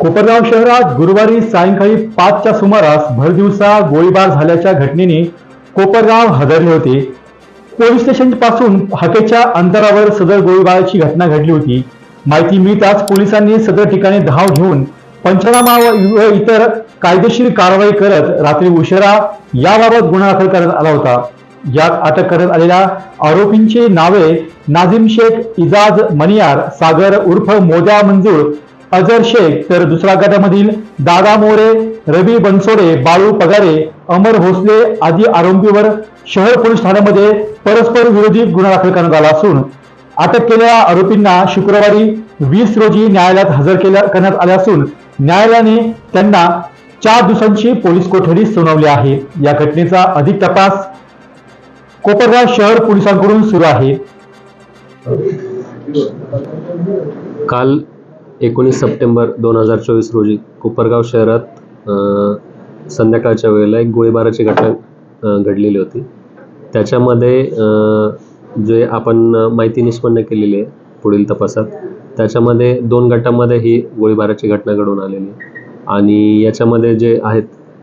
कोपरगाव शहरात गुरुवारी सायंकाळी पाचच्या सुमारास भरदिवसा गोळीबार झाल्याच्या घटनेने कोपरगाव हादरले होते. पोलीस स्टेशनपासून हाकेच्या अंतरावर सदर गोळीबाराची घटना घडली होती. माहिती मिळताच पोलिसांनी सदर ठिकाणी धाव घेऊन पंचनामा व व इतर कायदेशीर कारवाई करत रात्री उशिरा याबाबत गुन्हा दाखल करण्यात आला होता. यात अटक करण्यात आलेल्या आरोपींची नावे नाझिम शेख इजाज मनियार सागर उर्फ मोजा मंजूर अजर शेख तर दुसऱ्या गटामधील दादा मोरे रवी बनसोडे बाळू पगारे अमर भोसले आदी आरोपीवर शहर पोलीस ठाण्यामध्ये परस्पर विरोधी गुन्हा दाखल करण्यात आला असून अटक केलेल्या आरोपींना शुक्रवारी वीस रोजी न्यायालयात हजर केल्या करण्यात आले असून न्यायालयाने त्यांना चार दिवसांची पोलीस कोठडी सुनावली आहे. या घटनेचा अधिक तपास कोपरगाव शहर पोलिसांकडून सुरू आहे. काल एकोणीस सप्टेंबर दोन हजार चोवीस रोजी कोपरगाव शहरात संध्याकाळच्या वेळेला एक गोळीबाराची घटना घडलेली होती. त्याच्यामध्ये जे आपण माहिती निष्पन्न केलेली आहे पुढील तपासात त्याच्यामध्ये दोन गटामध्ये ही गोळीबाराची घटना घडून आलेली आहे. आणि याच्यामध्ये जे आहेत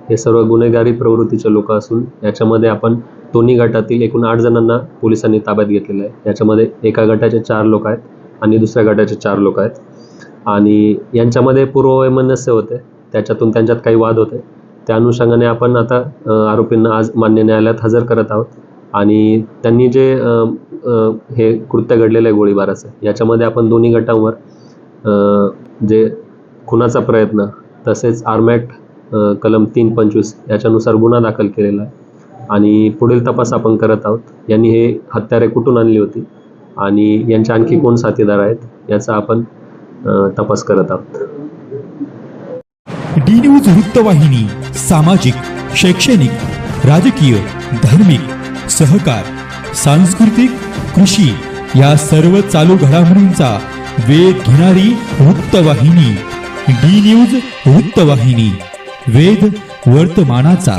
हे सर्व गुन्हेगारी प्रवृत्तीचे लोक असून याच्यामध्ये आपण दोन्ही गटातील एकूण आठ जणांना पोलिसांनी ताब्यात घेतलेलं आहे. याच्यामध्ये एका गटाचे चार लोक आहेत आणि दुसऱ्या गटाचे चार लोक आहेत. आणि यांच्यामध्ये पूर्ववैमनस्य होते. त्याच्यातून त्यांच्यात काही वाद होते. त्या अनुषंगाने आपण आता आरोपींना आज मान्य न्यायालयात हजर करत आहोत. आणि त्यांनी जे हे कृत्य घडलेलं आहे गोळीबाराचं याच्यामध्ये आपण दोन्ही गटांवर जे खुनाचा प्रयत्न तसेच आर्मॅक्ट कलम तीन पंचवीस याच्यानुसार गुन्हा दाखल केलेला आहे. आणि पुढील तपास आपण करत आहोत. यांनी हे हत्यारे कुठून आणली होती? आणि यांचे आणखी कोण साथीदार आहेत? याचा आपण तपास करत आहोत. डी न्यूज वृत्तवाहिनी सामाजिक शैक्षणिक राजकीय धार्मिक सहकार सांस्कृतिक कृषी या सर्व चालू घडामोडींचा वेध घेणारी वृत्तवाहिनी डी न्यूज वृत्तवाहिनी. वेद वर्तमानाचा.